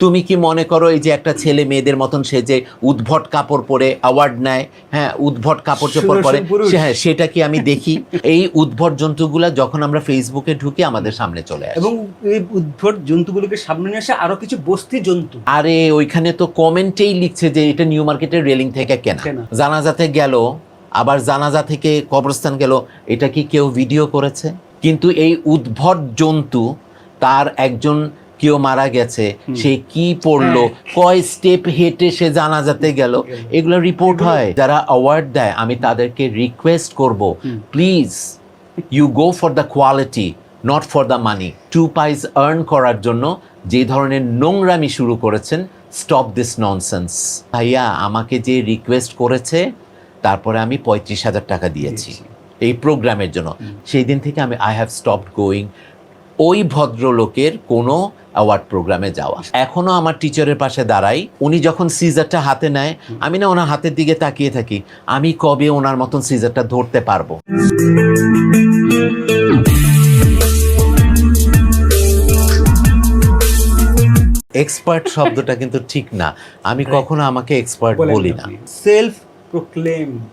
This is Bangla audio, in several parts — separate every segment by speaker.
Speaker 1: তুমি কি মনে করো এই যে একটা ছেলে মেয়েদের মতন সে যে উদ্ভট কাপড় পরে অ্যাওয়ার্ড নেয় হ্যাঁ উদ্ভট কাপড় চোপড় পরে হ্যাঁ সেটা কি আমি দেখি? এই উদ্ভট জন্তুগুলা যখন আমরা ফেসবুকে ঢুকি আমাদের সামনে চলে আসে।
Speaker 2: এবং এই উদ্ভট জন্তুগুলোকে সামনে নিয়ে আসে আরও কিছু বস্তি জন্তু।
Speaker 1: আরে ওইখানে তো কমেন্টেই লিখছে যে এটা নিউ মার্কেটের রেলিং থেকে কেনা।
Speaker 2: কেনা।
Speaker 1: জানাজাতে গেল আবার জানাজা থেকে কবরস্থান গেল এটা কি কেউ ভিডিও করেছে? কিন্তু এই উদ্ভট জন্তু তার একজন কেউ মারা গেছে সে কি পড়ল কয় স্টেপ হেঁটে সে জানাজাতে গেল এগুলো রিপোর্ট হয়। যারা অ্যাওয়ার্ড দেয় আমি তাদেরকে রিকোয়েস্ট করব please you go for the quality not for the money two pice earn করার জন্য যে ধরনের নোংরামি শুরু করেছেন স্টপ দিস ননসেন্স ভাইয়া আমাকে যে রিকোয়েস্ট করেছে তারপরে আমি পঁয়ত্রিশ হাজার টাকা দিয়েছি। এই প্রোগ্রামের জন্য। সেই দিন থেকে আমি আই হ্যাভ স্টপ গোয়িং ওই ভদ্রলোকের কোনো অ্যাওয়ার্ড প্রোগ্রামে যাওয়া। এখনও আমার টিচারের পাশে দাঁড়াই। উনি যখন সিজারটা হাতে নেয় আমি না ওনার হাতের দিকে তাকিয়ে থাকি। আমি কবে ওনার মতন সিজারটা ধরতে পারব? এক্সপার্ট শব্দটা কিন্তু ঠিক না। আমি কখনো আমাকে এক্সপার্ট বলি না।
Speaker 2: সেলফ প্রোক্লেমড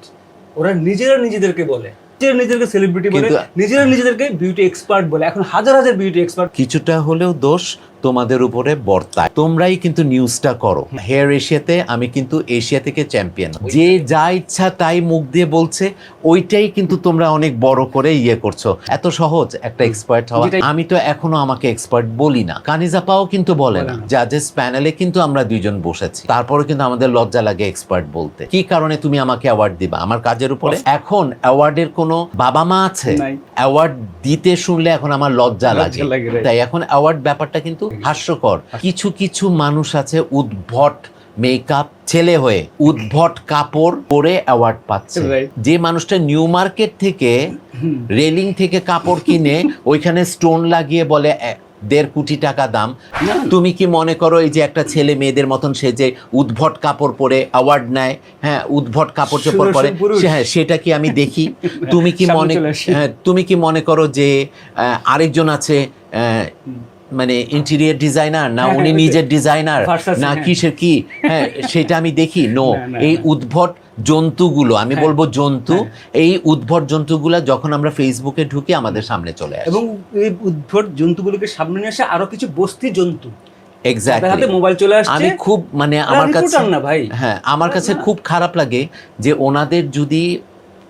Speaker 2: ওরা নিজেরা নিজেদেরকে বলে। নিজেরা নিজেদেরকে সেলিব্রিটি বলে নিজেরা নিজেদেরকে বিউটি এক্সপার্ট বলে। এখন হাজার হাজার বিউটি এক্সপার্ট
Speaker 1: কিছুটা হলেও দোষ তোমাদের উপরে বর্তায়। তোমরাই কিন্তু নিউজটা করো। হেয়ার এশিয়াতে আমি কিন্তু এশিয়া থেকে চ্যাম্পিয়ন যে যা ইচ্ছা তাই মুখ দিয়ে বলছে ওইটাই কিন্তু তোমরা অনেক বড় করে ইয়ে করছ। এত সহজ একটা এক্সপার্ট হওয়া। আমি তো এখনও আমাকে এক্সপার্ট বলি না। কানিজাপাও কিন্তু বলে না। জাজেস প্যানেলে কিন্তু আমরা দুইজন বসেছি। তারপরে কিন্তু আমাদের লজ্জা লাগে এক্সপার্ট বলতে। কি কারণে তুমি আমাকে অ্যাওয়ার্ড দিবা? আমার কাজের উপরে? এখন অ্যাওয়ার্ডের কোনো বাবা মা আছে। অ্যাওয়ার্ড দিতে শুনলে এখন আমার লজ্জা লাগে. তাই এখন অ্যাওয়ার্ড ব্যাপারটা কিন্তু হাস্যকর। কিছু কিছু মানুষ আছে উদ্ভট মেকআপ ছেলে হয়ে উদ্ভট কাপড় পরে অ্যাওয়ার্ড পাচ্ছে। যে মানুষটা নিউ মার্কেট থেকে রেলিং থেকে কাপড় কিনে ওইখানে স্টোন লাগিয়ে বলে "এ, দেড় কোটি টাকা দাম। তুমি কি মনে করো এই যে একটা ছেলে মেয়েদের মতন সে যে উদ্ভট কাপড় পরে অ্যাওয়ার্ড নেয় হ্যাঁ উদ্ভট কাপড় চোপড় পরে হ্যাঁ সেটা কি আমি দেখি? তুমি কি মনে। হ্যাঁ, তুমি কি মনে করো যে আরেকজন আছে মানে ইন্টেরিয়ার ডিজাইনার না
Speaker 2: হ্যাঁ,
Speaker 1: উনি
Speaker 2: হ্যাঁ,
Speaker 1: নিজের ডিজাইনার না। কিসের কি? হ্যাঁ সেটা আমি দেখি। না, এই উদ্ভট জন্তুগুলো আমি
Speaker 2: হ্যাঁ।
Speaker 1: বলব জন্তু এই উদ্ভট জন্তুগুলো যখন আমরা ফেসবুকে ঢুকি আমাদের সামনে চলে আসে।
Speaker 2: এবং এই উদ্ভট জন্তুগুলোকে সামনে নিয়ে আসে আরও কিছু বস্তি জন্তু।
Speaker 1: এক্স্যাক্টলি
Speaker 2: মোবাইল চলে আসছে।
Speaker 1: আমি খুব মানে আমার কাছে
Speaker 2: না ভাই।
Speaker 1: হ্যাঁ আমার কাছে খুব খারাপ লাগে যে ওনাদের যদি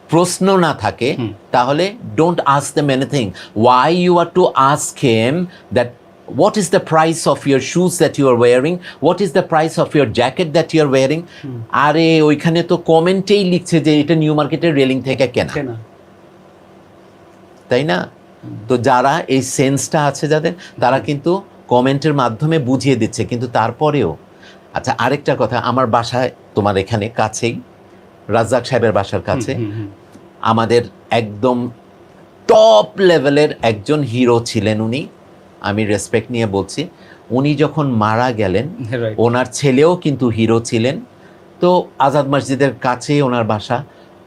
Speaker 1: প্রশ্ন না থাকে তাহলে don't ask them anything why you are to ask them that what is the price of your shoes that you are wearing? What is the price of your jacket that you are wearing? আরে ওইখানে তো কমেন্টেই লিখছে যে এটা নিউ মার্কেটের রেলিং থেকে কেনা। তাই না? তো যারা এই সেন্সটা আছে যাদের তারা কিন্তু কমেন্টের মাধ্যমে বুঝিয়ে দিচ্ছে কিন্তু তারপরেও আচ্ছা আরেকটা কথা আমার বাসায় তোমার এখানে কাছেই রাজ্জাক সাহেবের বাসার কাছে। আমাদের একদম টপ লেভেলের একজন হিরো ছিলেন উনি। আমি রেসপেক্ট নিয়ে বলছি উনি যখন মারা গেলেন ওনার ছেলেও কিন্তু হিরো ছিলেন। তো আজাদ মসজিদের কাছেই ওনার বাসা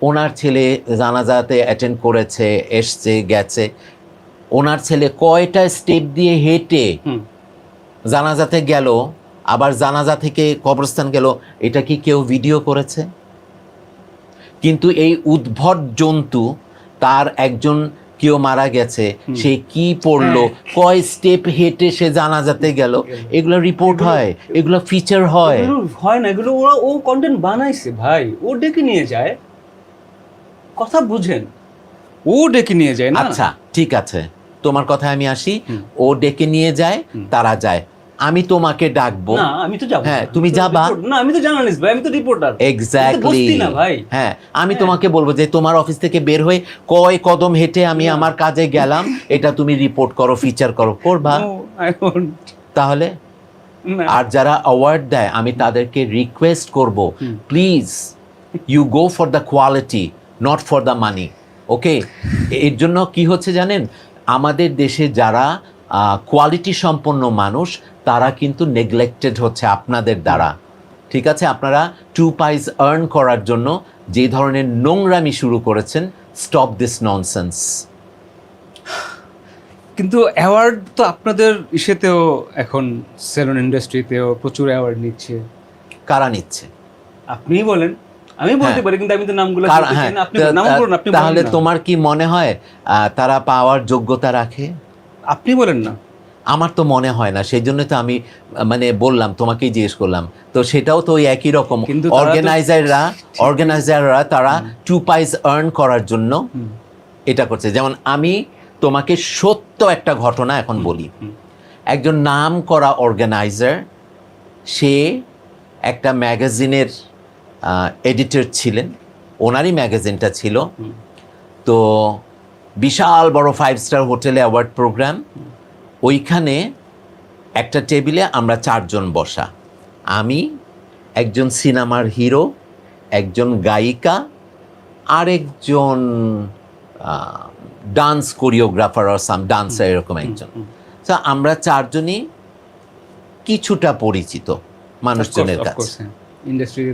Speaker 1: ওনার ছেলে জানাজাতে অ্যাটেন্ড করেছে এসছে গেছে। ওনার ছেলে কয়টা স্টেপ দিয়ে হেঁটে জানাজাতে গেল আবার জানাজা থেকে কবরস্থান গেল এটা কি কেউ ভিডিও করেছে? কিন্তু এই উদ্ভট জন্তু তার একজন কেউ মারা গেছে সে কি পড়ল কয় স্টেপ হেঁটে সে জানা যাতে গেল এগুলো রিপোর্ট হয় এগুলো ফিচার হয়।
Speaker 2: হয় না এগুলো ওরা ও কন্টেন্ট বানাইছে ভাই ও ডেকে নিয়ে যায় কথা বুঝেন। ও ডেকে নিয়ে যায় না?
Speaker 1: আচ্ছা ঠিক আছে তোমার কথায় আমি আসি ও ডেকে নিয়ে যায় তারা যায়। আমি তোমাকে ডাকবো।
Speaker 2: না আমি তো যাব
Speaker 1: হ্যাঁ, তুমি যাবা।
Speaker 2: না আমি তো জার্নালিস্ট ভাই আমি তো রিপোর্টার
Speaker 1: এক্স্যাক্টলি
Speaker 2: না ভাই।
Speaker 1: হ্যাঁ আমি তোমাকে বলব যে তোমার অফিস থেকে বের হয়ে কয় কদম হেঁটে আমি আমার কাজে গেলাম এটা তুমি রিপোর্ট করো ফিচার করো করবা. তাহলে? আর যারা অ্যাওয়ার্ড দেয় আমি তাদেরকে রিকোয়েস্ট করব please you go for the quality not for the money okay এর জন্য কি হচ্ছে জানেন? আমাদের দেশে যারা কোয়ালিটি সম্পন্ন মানুষ তারা কিন্তু নেগলেক্টেড হচ্ছে আপনাদের দ্বারা। ঠিক আছে? আপনারা টু পাইস আর্ন করার জন্য যে ধরনের নোংরামি শুরু করেছেন স্টপ দিস ননসেন্স
Speaker 2: কিন্তু অ্যাওয়ার্ড তো আপনাদের ইসেতেও এখন সেলুন ইন্ডাস্ট্রিতেও প্রচুর অ্যাওয়ার্ড নিচ্ছে।
Speaker 1: কারা নিচ্ছে?
Speaker 2: আপনিই বলেন। আমি বলতে
Speaker 1: হ্যাঁ।
Speaker 2: পারি কিন্তু আমি তো নামগুলো বলতে
Speaker 1: হ্যাঁ,
Speaker 2: না। আপনি নাম বলুন আপনি
Speaker 1: তাহলে তোমার কি মনে হয় আহ, তারা পাওয়ার যোগ্যতা রাখে?
Speaker 2: আপনি বলেন না।
Speaker 1: আমার তো মনে হয় না সেই জন্য তো আমি মানে বললাম তোমাকেই জিজ্ঞেস করলাম। তো সেটাও তো ওই একই রকম।
Speaker 2: কিন্তু
Speaker 1: অর্গানাইজাররা অর্গানাইজাররা তারা টু পাইস আর্ন করার জন্য এটা করছে। যেমন আমি তোমাকে সত্য একটা ঘটনা এখন বলি। একজন নাম করা অর্গানাইজার সে একটা ম্যাগাজিনের এডিটর ছিলেন। ওনারই ম্যাগাজিনটা ছিল। তো বিশাল বড় ফাইভ স্টার হোটেলে অ্যাওয়ার্ড প্রোগ্রাম ওইখানে একটা টেবিলে আমরা চারজন বসা। আমি একজন সিনেমার হিরো একজন গায়িকা আরেকজন ডান্স কোরিওগ্রাফার আর সাম ডান্সার এরকম একজন। তো আমরা চারজনই কিছুটা পরিচিত মানুষজনের কাছে।
Speaker 2: হ্যাঁ।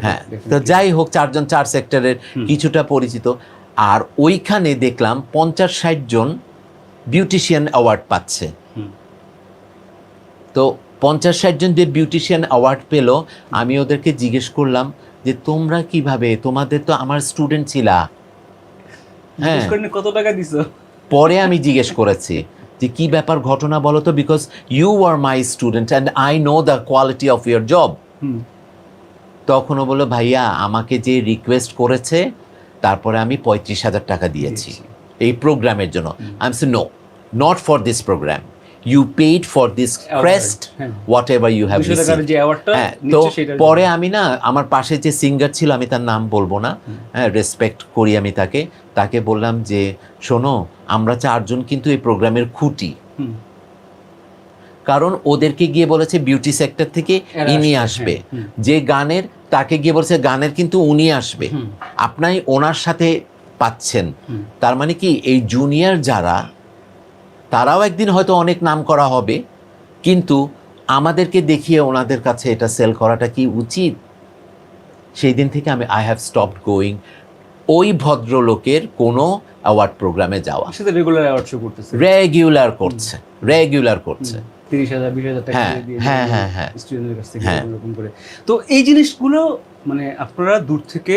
Speaker 1: হ্যাঁ তো যাই হোক চারজন চার সেক্টরের কিছুটা পরিচিত। আর ওইখানে দেখলাম পঞ্চাশ ষাট জন বিউটিশিয়ান অ্যাওয়ার্ড পাচ্ছে। তো পঞ্চাশ ষাট জন যে বিউটিশিয়ান অ্যাওয়ার্ড পেল আমি ওদেরকে জিজ্ঞেস করলাম যে তোমরা কীভাবে? তোমাদের তো আমার স্টুডেন্ট ছিলা। হ্যাঁ।
Speaker 2: কত টাকা দিছো?
Speaker 1: পরে আমি জিজ্ঞেস করেছি যে কি ব্যাপার ঘটনা বলো তো? Because you are my student and I know the quality of your job
Speaker 2: hmm.
Speaker 1: তখন ও বলল ভাইয়া আমাকে যে রিকোয়েস্ট করেছে তারপরে আমি পঁয়ত্রিশ হাজার টাকা দিয়েছি। এই প্রোগ্রামের জন্য। I am say no not for this program you paid for this crest
Speaker 2: হ্যাঁ।
Speaker 1: হোয়াট এভার ইউ হ্যাভ হ্যাঁ তো পরে আমি না আমার পাশে যে সিঙ্গার ছিল আমি তার নাম বলব না। হ্যাঁ রেসপেক্ট করি আমি তাকে। তাকে বললাম যে শোনো আমরা চারজন কিন্তু এই প্রোগ্রামের খুঁটি। কারণ ওদেরকে গিয়ে বলেছে বিউটি সেক্টর থেকে ইনি
Speaker 2: আসবে, হ্যাঁ।
Speaker 1: যে গানের তাকে গিয়ে বলছে গানের কিন্তু উনি আসবে। আপনাই ওনার সাথে পাচ্ছেন। তার মানে কি এই জুনিয়র যারা তারাও একদিন হয়তো অনেক নাম করা হবে কিন্তু আমাদেরকে দেখিয়ে ওনাদের কাছে এটা সেল করাটা কি উচিত? সেই দিন থেকে আমি আই হ্যাভ স্টপড গোয়িং ওই ভদ্রলোকের কোনো অ্যাওয়ার্ড প্রোগ্রামে যাওয়া।
Speaker 2: রেগুলার অ্যাওয়ার্ড শো করতেছে।
Speaker 1: রেগুলার করছে। রেগুলার করছে।
Speaker 2: তিরিশ হাজার বিশ হাজার টাকা
Speaker 1: হ্যাঁ,
Speaker 2: দিয়ে
Speaker 1: হ্যাঁ, হ্যাঁ, হ্যাঁ।
Speaker 2: কাছ থেকে। এরকম করে। তো এই জিনিসগুলো মানে আপনারা দূর থেকে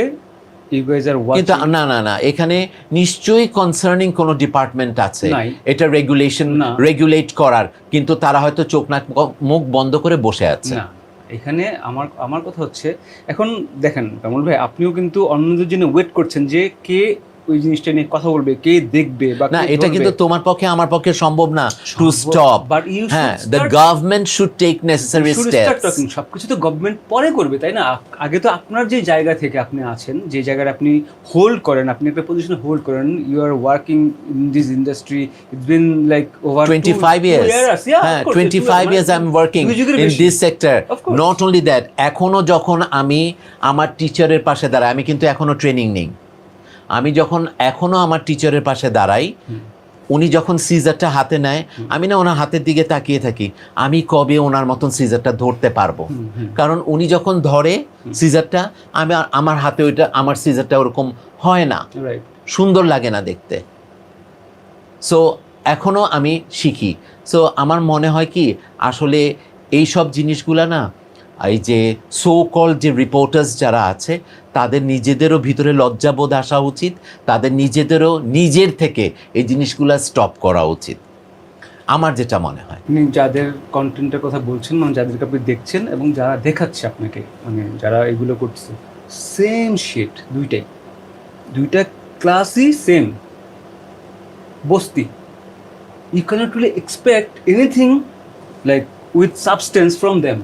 Speaker 1: কিন্তু না না না এখানে নিশ্চয়ই কনসার্নিং কোনো ডিপার্টমেন্ট আছে। এটা রেগুলেশন রেগুলেট করার কিন্তু তারা হয়তো চোখ নাক মুখ বন্ধ করে বসে আছে।
Speaker 2: না এখানে আমার আমার কথা হচ্ছে এখন দেখেন কামল ভাই আপনিও কিন্তু অন্যদের জন্য ওয়েট করছেন যে কে ওই জিনিসটা নিয়ে কথা বলবে কে দেখবে বা
Speaker 1: না এটা কিন্তু তোমার পক্ষে আমার পক্ষে সম্ভব না to stop
Speaker 2: but you should
Speaker 1: হ্যাঁ the government should take necessary steps
Speaker 2: সবকিছু তো গভর্নমেন্ট পরে করবে তাই না? আগে তো আপনার যে জায়গা থেকে আপনি আছেন যে জায়গায় আপনি হোল্ড করেন আপনি একটা পজিশনে হোল্ড করেন you are working in this industry it's been like over
Speaker 1: 25 years. হ্যাঁ 25 years I'm working in this sector.
Speaker 2: Of course.
Speaker 1: not only that এখনও যখন আমি আমার টিচারের পাশে দাঁড়াই আমি কিন্তু এখনও ট্রেনিং নেই। আমি যখন এখনও আমার টিচারের পাশে দাঁড়াই উনি যখন সিজারটা হাতে নেয় আমি না ওনার হাতের দিকে তাকিয়ে থাকি আমি কবে ওনার মতন সিজারটা ধরতে পারব? কারণ উনি যখন ধরে সিজারটা আমি আমার হাতে ওইটা আমার সিজারটা ওরকম হয় না। সুন্দর লাগে না দেখতে। সো এখনও আমি শিখি। সো আমার মনে হয় কি আসলে এই সব জিনিসগুলা না এই যে সো কল যে রিপোর্টার্স যারা আছে, তাদের নিজেদেরও ভিতরে লজ্জাবোধ আসা উচিত, তাদের নিজেদেরও নিজের থেকে এই জিনিসগুলো স্টপ করা উচিত। আমার যেটা মনে হয়।
Speaker 2: আপনি যাদের কন্টেন্টের কথা বলছেন মানে যাদেরকে আপনি দেখছেন এবং যারা দেখাচ্ছে আপনাকে মানে যারা এগুলো করছে সেম শিট দুইটাই। দুইটা ক্লাসই সেম বস্তি। You can't really expect anything like with substance from them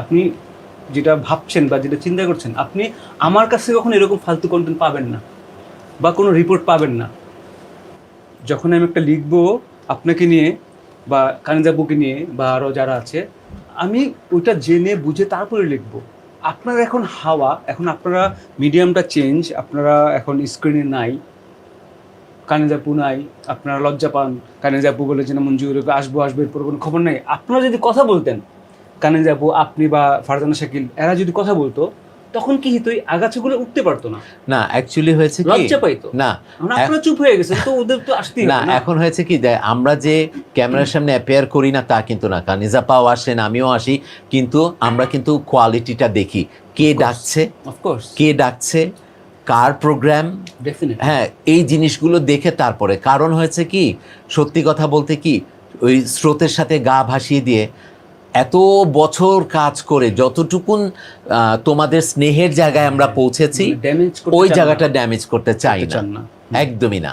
Speaker 2: আপনি যেটা ভাবছেন বা যেটা চিন্তা করছেন, আপনি আমার কাছে কখনো এরকম ফালতু কন্টেন্ট পাবেন না বা কোনো রিপোর্ট পাবেন না। যখন আমি একটা লিখব আপনাকে নিয়ে বা কানিজাবুকে নিয়ে বা আরও যারা আছে, আমি ওইটা জেনে বুঝে তারপরে লিখব। আপনার এখন হাওয়া, এখন আপনারা মিডিয়ামটা চেঞ্জ আপনারা এখন স্ক্রিনে নাই কানিজাপু নাই, আপনারা লজ্জা পান কানিজাপু বলে যেন মঞ্জুর, আসব আসব, এরপর কোনো খবর নাই। আপনারা যদি কথা বলতেন কানিজাপু আপনি বা ফারজানা শাকিল এরা যদি কথা বলতো তখন কি হতো এই আগাছাগুলো উঠতে পারতো না?
Speaker 1: না অ্যাকচুয়ালি হয়েছে কি?
Speaker 2: লজ্জা পাইতো।
Speaker 1: না
Speaker 2: আপনারা চুপ হয়ে গেছেন তো ওদের তো আসতেই
Speaker 1: না এখন হয়েছে কি যে আমরা যে ক্যামেরার সামনে অ্যাপেয়ার করি না তা কিন্তু না। কারণ নিজাপাও আসেন আমিও আসি কিন্তু আমরা কিন্তু কোয়ালিটিটা দেখি। কে ডাকছে?
Speaker 2: অফকোর্স
Speaker 1: কে ডাকছে? কার প্রোগ্রাম হ্যাঁ এই জিনিসগুলো দেখে তারপরে। কারণ হয়েছে কি সত্যি কথা বলতে কি ওই স্রোতের সাথে গা ভাসিয়ে দিয়ে এত বছর কাজ করে যতটুকুন তোমাদের স্নেহের জায়গায় আমরা পৌঁছেছি
Speaker 2: ড্যামেজ
Speaker 1: ওই জায়গাটা ড্যামেজ করতে চাই না। একদমই না।